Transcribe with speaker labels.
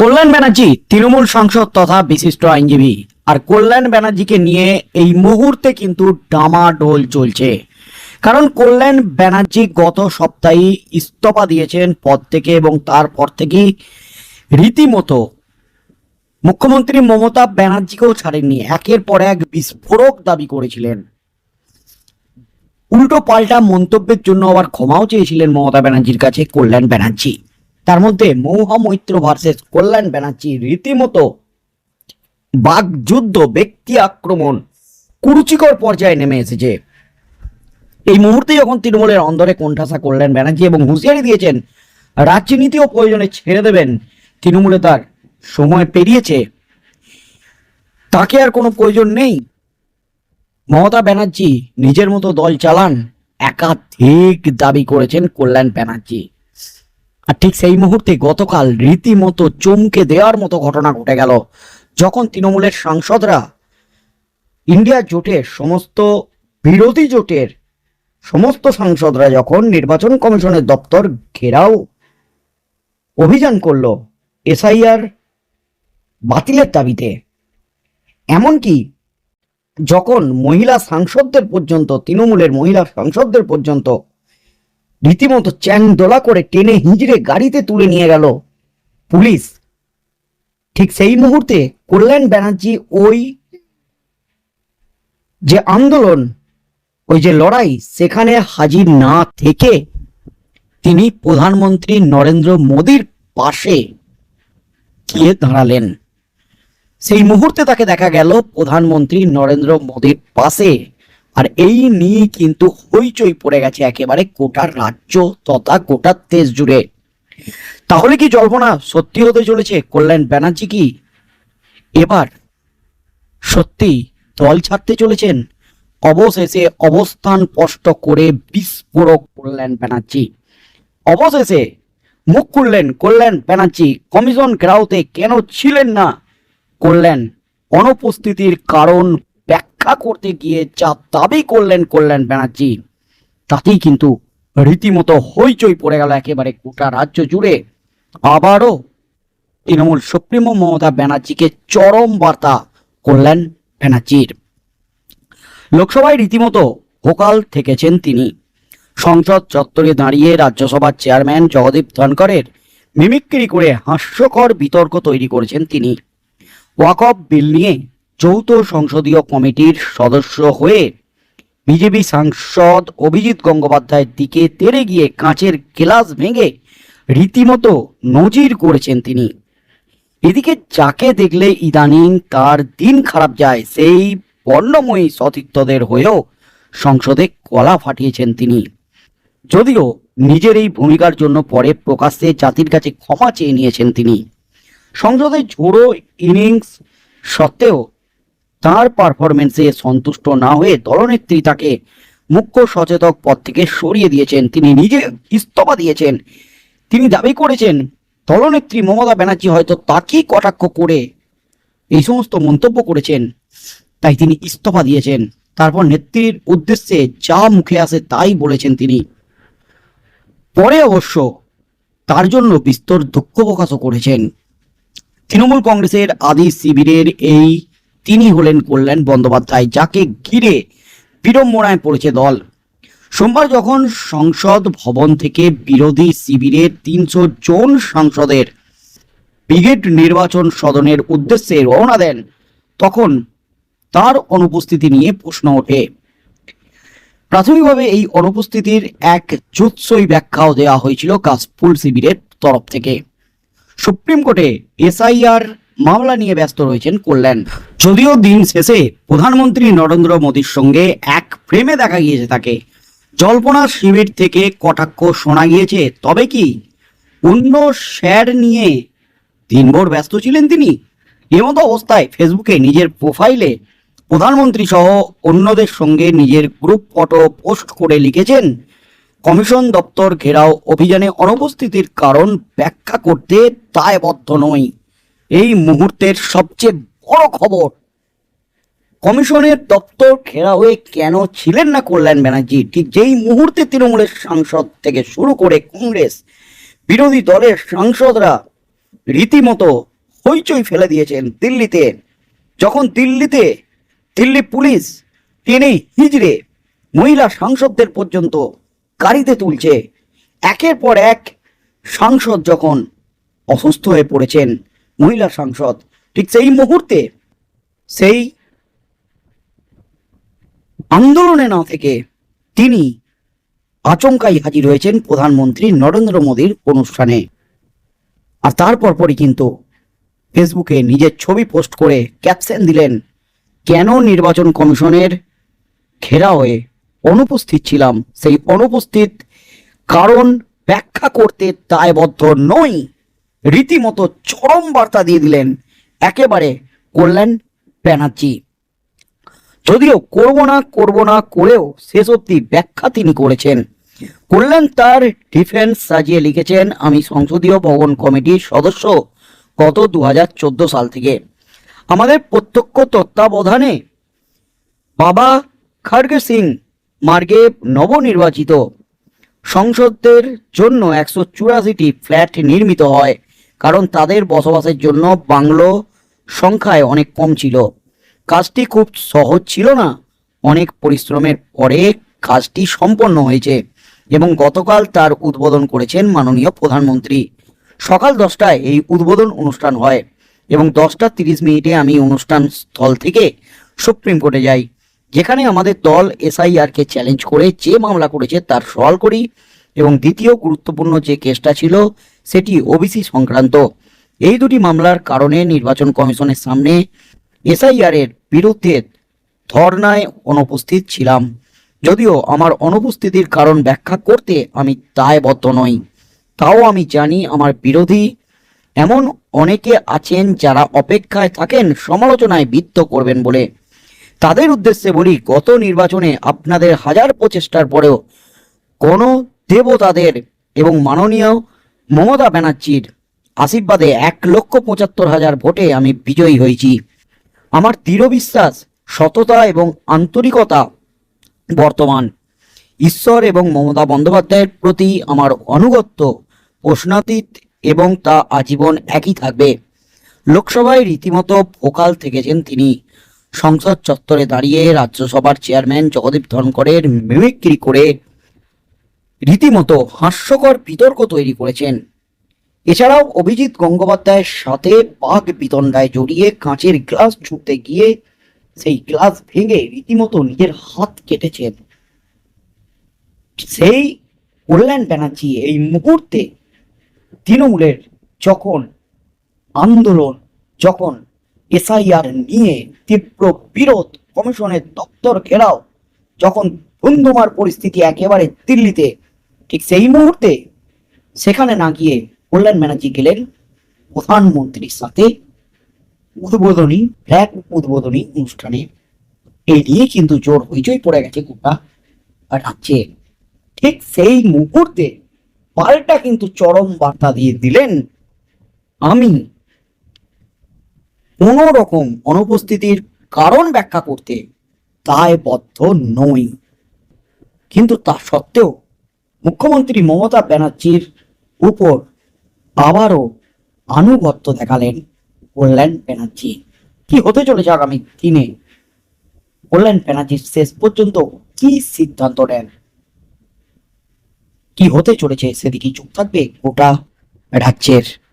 Speaker 1: কল্যাণ ব্যানার্জি তৃণমূল সাংসদ তথা বিশিষ্ট আইনজীবী। আর কল্যাণ ব্যানার্জিকে নিয়ে এই মুহূর্তে কিন্তু ডামাডোল চলছে। কারণ কল্যাণ ব্যানার্জি গত সপ্তাহে ইস্তফা দিয়েছেন পদ থেকে এবং তারপর থেকেই রীতিমতো মুখ্যমন্ত্রী মমতা ব্যানার্জিকেও ছাড়েননি। একের পর এক বিস্ফোরক দাবি করেছিলেন। উল্টো পাল্টা মন্তব্যের জন্য আবার ক্ষমাও চেয়েছিলেন মমতা ব্যানার্জির কাছে কল্যাণ ব্যানার্জি। তার মধ্যে মৌহা মৈত্র ভার্সেস কল্যাণ ব্যানার্জি রীতিমতো বাগযুদ্ধ ব্যক্তি আক্রমণ, কুরুচিকর পর্যায়ে নেমে এসেছে। এই মুহূর্তে যখন তৃণমূলের অন্দরে কোণঠাসা কল্যাণ ব্যানার্জি এবং হুঁশিয়ারি দিয়েছেন, রাজনীতিও প্রয়োজনে ছেড়ে দেবেন, তৃণমূলে তার সময় পেরিয়েছে। তাকে আর কোনো প্রয়োজন নেই। মমতা ব্যানার্জি নিজের মতো দল চালান, একাধিক দাবি করেছেন কল্যাণ ব্যানার্জি। আর ঠিক সেই মুহূর্তে গতকাল রীতিমতো চমকে দেওয়ার মতো ঘটনা ঘটে গেল। যখন তৃণমূলের সাংসদরা ইন্ডিয়া জোটের সমস্ত বিরোধী জোটের সমস্ত সাংসদরা যখন নির্বাচন কমিশনের দপ্তর ঘেরাও অভিযান করল এসআইআর বাতিলের দাবিতে, এমনকি যখন মহিলা সাংসদদের পর্যন্ত, তৃণমূলের মহিলা সাংসদদের পর্যন্ত রীতিমতো চ্যাং দোলা করে টেনে হিঁচড়ে গাড়িতে তুলে নিয়ে গেল পুলিশ। ঠিক সেই মুহূর্তে কল্যাণ ব্যানার্জি ওই যে আন্দোলন, ওই যে লড়াই, সেখানে হাজির না থেকে তিনি প্রধানমন্ত্রী নরেন্দ্র মোদীর পাশে গিয়ে দাঁড়ালেন। সেই মুহূর্তে তাকে দেখা গেল প্রধানমন্ত্রী নরেন্দ্র মোদীর পাশে। আর এই নিয়ে কিন্তু হইচই পড়ে গেছে একেবারে গোটা রাজ্য তথা গোটা দেশ জুড়ে। তাহলে কি জল্পনা সত্যি হতে চলেছে? কল্যাণ ব্যানার্জি কি এবার সত্যি দল ছাড়তে চলেছেন? অবশেষে অবস্থান স্পষ্ট করে বিস্ফোরক কল্যাণ ব্যানার্জি। অবশেষে মুখ খুললেন কল্যাণ ব্যানার্জি। কমিশন ঘেরাওতে কেন ছিলেন না? কল্যাণ, অনুপস্থিতির কারণ ব্যাখ্যা করতে গিয়ে যা দাবি করলেন কল্যাণ ব্যানার্জি, তাতেই কিন্তু রীতিমতো হইচই পড়ে গেল একেবারে গোটা রাজ্য জুড়ে। আবারও তৃণমূল সুপ্রিমো মমতা ব্যানার্জিকে চরম বার্তা করলেন ব্যানার্জির। লোকসভায় রীতিমতো ভোকাল থেকেছেন তিনি। সংসদ চত্বরে দাঁড়িয়ে রাজ্যসভার চেয়ারম্যান জগদীপ ধনকরের মিমিক্রি করে হাস্যকর বিতর্ক তৈরি করেছেন তিনি। ওয়াকফ বিল নিয়ে যৌথ সংসদীয় কমিটির সদস্য হয়ে বিজেপি সাংসদ অভিজিৎ গঙ্গোপাধ্যায়ের দিকে তেড়ে গিয়ে কাঁচের গ্লাস ভেঙে রীতিমতো নজির করেছেন তিনি। এদিকে যাকে দেখলে ইদানিং তার দিন খারাপ যায়, সেই বর্ণময়ী সতীর্থদের হয়েও সংসদে কলা ফাটিয়েছেন তিনি। যদিও নিজের এই ভূমিকার জন্য পরে প্রকাশ্যে জাতির কাছে ক্ষমা চেয়ে নিয়েছেন তিনি। সংসদে ঝোড়ো ইনিংস সত্ত্বেও তার পারফরমেন্সে সন্তুষ্ট না হয়ে দলনেত্রী তাকে মুখ্য সচেতক পদ থেকে সরিয়ে দিয়েছেন। তিনি নিজে ইস্তফা দিয়েছেন। তিনি দাবি করেছেন, দলনেত্রী মমতা ব্যানার্জি হয়তো তাকেই কটাক্ষ করে এই সমস্ত মন্তব্য করেছেন। তাই তিনি ইস্তফা দিয়েছেন। তারপর নেত্রীর উদ্দেশ্যে যা মুখে আসে তাই বলেছেন তিনি। পরে অবশ্য তার জন্য বিস্তর দুঃখ প্রকাশও করেছেন। তৃণমূল কংগ্রেসের আদি শিবিরের এই তিনি হলেন কল্যাণ বন্দ্যোপাধ্যায়, যাকে ঘিরে বিড়ম্বনায় পড়েছে দল। সোমবার যখন সংসদ ভবন থেকে বিরোধী শিবিরের তিনশো জন সাংসদের ব্রিগেড নির্বাচন সদনের উদ্দেশ্যে রওনা দেন, তখন তার অনুপস্থিতি নিয়ে প্রশ্ন ওঠে। প্রাথমিকভাবে এই অনুপস্থিতির এক জুৎসই ব্যাখ্যাও দেওয়া হয়েছিল কাশফুল শিবিরের তরফ থেকে। সুপ্রিম কোর্টে এসআইআর মামলা নিয়ে ব্যস্ত রয়েছেন কল্যাণ। যদিও দিন শেষে প্রধানমন্ত্রী নরেন্দ্র মোদীর সঙ্গে এক ফ্রেমে দেখা গিয়েছে তাকে। জল্পনা শিবির থেকে কটাক্ষ শোনা গিয়েছে, তবে কি? অন্য শেয়ার নিয়ে দিনভর ব্যস্ত ছিলেন তিনি? এমতো অবস্থায় ফেসবুকে নিজের প্রোফাইলে প্রধানমন্ত্রী সহ অন্যদের সঙ্গে নিজের গ্রুপ ফটো পোস্ট করে লিখেছেন, কমিশন দপ্তর ঘেরাও অভিযানে অনুপস্থিতির কারণ ব্যাখ্যা করতে দায়বদ্ধ নই। এই মুহূর্তের সবচেয়ে বড় খবর, কমিশনের দপ্তর ঘেরা হয়ে কেন ছিলেন না কল্যাণ ব্যানার্জি? ঠিক যেই মুহূর্তে তৃণমূলের সাংসদ থেকে শুরু করে কংগ্রেস, বিরোধী দলের সাংসদরা রীতিমতো হইচই ফেলে দিয়েছেন দিল্লিতে। যখন দিল্লিতে দিল্লি পুলিশ টেনে হিজড়ে মহিলা সাংসদদের পর্যন্ত গাড়িতে তুলছে, একের পর এক সাংসদ যখন অসুস্থ হয়ে পড়েছেন মহিলা সাংসদ। ঠিক সেই মুহূর্তে সেই আন্দোলনে না থেকে তিনি আচমকাই হাজির হয়েছেন প্রধানমন্ত্রী নরেন্দ্র মোদীর অনুষ্ঠানে। আর তারপর পরই কিন্তু ফেসবুকে নিজের ছবি পোস্ট করে ক্যাপশন দিলেন, কেন নির্বাচন কমিশনের ঘেরা হয়ে অনুপস্থিত ছিলাম? সেই অনুপস্থিত কারণ ব্যাখ্যা করতে দায়বদ্ধ নই। রীতিমতো চরম বার্তা দিয়ে দিলেন একেবারে কল্যাণ ব্যানার্জি। যদিও করব না করব না করেও শেষ অব্দি ব্যাখ্যা তিনি করেছেন। কল্যাণ তার ডিফেন্স সাজিয়ে লিখেছেন, আমি সংসদীয় ভবন কমিটির সদস্য গত দু হাজার চোদ্দ সাল থেকে। আমাদের প্রত্যক্ষ তত্ত্বাবধানে বাবা খড়গে সিং মার্গে নবনির্বাচিত। সংসদদের জন্য একশো চুরাশিটি ফ্ল্যাট নির্মিত হয়। কারণ তাদের বসবাসের জন্য বাংলো সংখ্যায় অনেক কম ছিল। কাজটি খুব সহজ ছিল না। অনেক পরিশ্রমের পরে কাজটি সম্পন্ন হয়েছে এবং গতকাল তার উদ্বোধন করেছেন মাননীয় প্রধানমন্ত্রী। সকাল দশটায় এই উদ্বোধন অনুষ্ঠান হয় এবং দশটা তিরিশ মিনিটে আমি অনুষ্ঠান স্থল থেকে সুপ্রিম কোর্টে যাই। যেখানে আমাদের দল এসআইআরকে চ্যালেঞ্জ করে যে মামলা করেছে তার সওয়াল করি এবং দ্বিতীয় গুরুত্বপূর্ণ যে কেসটা ছিল সেটি ওবিসি সংক্রান্ত। এই দুটি মামলার কারণে নির্বাচন কমিশনের সামনে এসআইআর এর বিরুদ্ধে ধর্নায় অনুপস্থিত ছিলাম। যদিও আমার অনুপস্থিতির কারণ ব্যাখ্যা করতে আমি দায়বদ্ধ নই। তাও আমি জানি আমার বিরোধী এমন অনেকে আছেন যারা অপেক্ষায় থাকেন, সমালোচনায় বিদ্ধ করবেন বলে। তাদের উদ্দেশ্যে বলি, গত নির্বাচনে আপনাদের হাজার প্রচেষ্টার পরেও কোনো দেবতাদের এবং মাননীয় মমতা ব্যানার্জির আশীর্বাদে এক লক্ষ পঁচাত্তর হাজার ভোটে আমি বিজয়ী হয়েছি। আমার দৃঢ় বিশ্বাস, সততা এবং আন্তরিকতা বর্তমান। ঈশ্বর এবং মমতা বন্দ্যোপাধ্যায়ের প্রতি আমার অনুগত্য প্রশ্নাতীত এবং তা আজীবন একই থাকবে। লোকসভায় রীতিমতো ভোকাল থেকেছেন তিনি। সংসদ চত্বরে দাঁড়িয়ে রাজ্যসভার চেয়ারম্যান জগদীপ ধনকরের মিমিক্রি করে রীতিমতো হাস্যকর বিতর্ক তৈরি করেছেন। এছাড়াও অভিজিৎ গঙ্গোপাধ্যায়ের সাথে বাঘ বিতণ্ডায় জড়িয়ে কাঁচের গ্লাস ছুটতে গিয়ে সেই গ্লাস ভেঙে রীতিমতো নিজের হাত কেটেছেন। সেই কল্যাণ ব্যানার্জি এই মুহূর্তে তৃণমূলের যখন আন্দোলন, যখন এসআইআর নিয়ে তীব্র বিরোধ, কমিশনের দপ্তর ঘেরাও, যখন ধুন্ধুমার পরিস্থিতি একেবারে দিল্লিতে ঠিক সেই মুহূর্তে সেখানে না গিয়ে কল্যাণ ব্যানার্জি গেলেন প্রধানমন্ত্রীর সাথে উদ্বোধনী, ফ্ল্যাগ উদ্বোধনী অনুষ্ঠানে। এই নিয়ে কিন্তু জোর হইচই পড়ে গেছে গোটা রাজ্যে। ঠিক সেই মুহূর্তে পাল্টা কিন্তু চরম বার্তা দিয়ে দিলেন, আমি কোন রকম অনুপস্থিতির কারণ ব্যাখ্যা করতে দায়বদ্ধ নই। কিন্তু তা সত্ত্বেও মুখ্যমন্ত্রী মমতা ব্যানার্জির উপর আবারও আনুগত্য দেখালেন কল্যাণ ব্যানার্জি। কি হতে চলেছে আগামী দিনে? কল্যাণ ব্যানার্জি শেষ পর্যন্ত কি সিদ্ধান্ত নেন? কি হতে চলেছে? সেদিকে চুপ থাকবে গোটা রাজ্যের